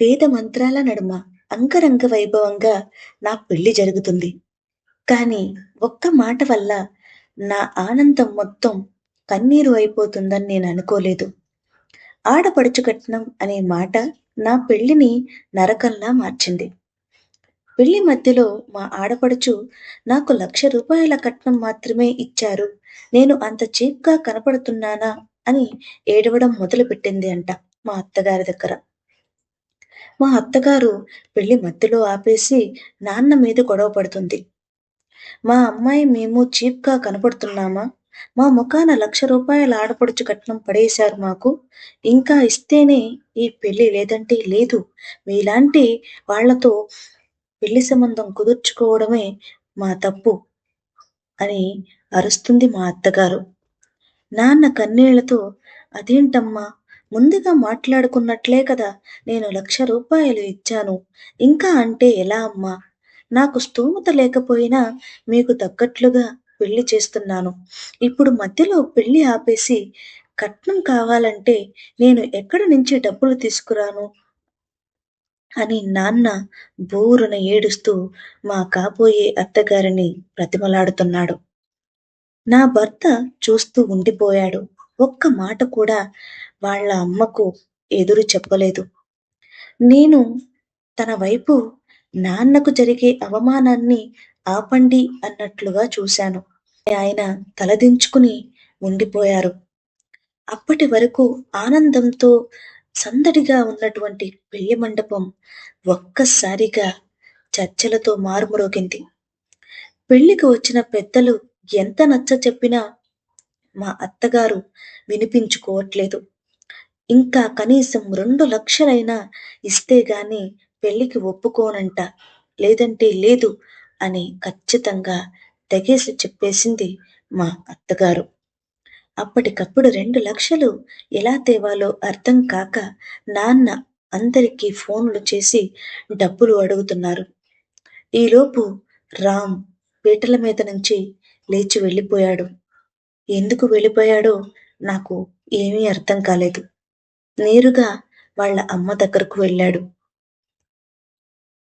వేద మంత్రాల నడుమ అంగరంగ వైభవంగా నా పెళ్ళి జరుగుతుంది. కానీ ఒక్క మాట వల్ల నా ఆనందం మొత్తం కన్నీరు అయిపోతుందని నేను అనుకోలేదు. ఆడపడుచు కట్నం అనే మాట నా పెళ్ళిని నరకంలా మార్చింది. పెళ్ళి మధ్యలో మా ఆడపడుచు నాకు లక్ష రూపాయల కట్నం మాత్రమే ఇచ్చారు. నేను అంత చీప్‌గా కనపడుతున్నానా అని ఏడవడం మొదలుపెట్టింది అంట మా అత్తగారి దగ్గర. మా అత్తగారు పెళ్ళి మధ్యలో ఆపేసి నాన్న మీద గొడవ పడుతుంది. మా అమ్మాయి మేము చీప్‌గా కనపడుతున్నామా? మా ముఖాన లక్ష రూపాయల ఆడపడుచు కట్నం పడేశారు మాకు. ఇంకా ఇస్తేనే ఈ పెళ్ళి లేదంటే లేదు. మీలాంటి వాళ్ళతో పెళ్ళి సంబంధం కుదుర్చుకోవడమే మా తప్పు అని అరుస్తుంది మా అత్తగారు. నాన్న కన్నీళ్ళతో అదేంటమ్మా ముందుగా మాట్లాడుకున్నట్లే కదా నేను లక్ష రూపాయలు ఇచ్చాను. ఇంకా అంటే ఎలా అమ్మా? నాకు స్తోమత లేకపోయినా మీకు తగ్గట్లుగా పెళ్ళి చేస్తున్నాను. ఇప్పుడు మధ్యలో పెళ్ళి ఆపేసి కట్నం కావాలంటే నేను ఎక్కడి నుంచి డబ్బులు తీసుకురాను? అని నాన్న బోరున ఏడుస్తూ మా కాబోయే అత్తగారిని ప్రతిమలాడుతున్నాడు నా భర్త చూస్తూ ఉండిపోయాడు. ఒక్క మాట కూడా వాళ్ళ అమ్మకు ఎదురు చెప్పలేదు. నేను తన వైపు నాన్నకు జరిగే అవమానాన్ని ఆపండి అన్నట్లుగా చూశాను. ఆయన తలదించుకుని ఉండిపోయారు. అప్పటి వరకు ఆనందంతో సందడిగా ఉన్నటువంటి పెళ్ళి మండపం ఒక్కసారిగా చర్చలతో మారుమ్రోగింది. పెళ్ళికి వచ్చిన పెద్దలు ఎంత నచ్చ చెప్పినా మా అత్తగారు వినిపించుకోవట్లేదు. ఇంకా కనీసం రెండు లక్షలైనా ఇస్తే గాని పెళ్ళికి ఒప్పుకోనంట. లేదంటే లేదు అని ఖచ్చితంగా తెగేసి చెప్పేసింది మా అత్తగారు. అప్పటికప్పుడు రెండు లక్షలు ఎలా తేవాలో అర్థం కాక నాన్న అందరికీ ఫోన్లు చేసి డబ్బులు అడుగుతున్నారు. ఈలోపు రామ్ పీటల మీద నుంచి లేచి వెళ్ళిపోయాడు. ఎందుకు వెళ్ళిపోయాడో నాకు ఏమీ అర్థం కాలేదు. నేరుగా వాళ్ళ అమ్మ దగ్గరకు వెళ్ళాడు.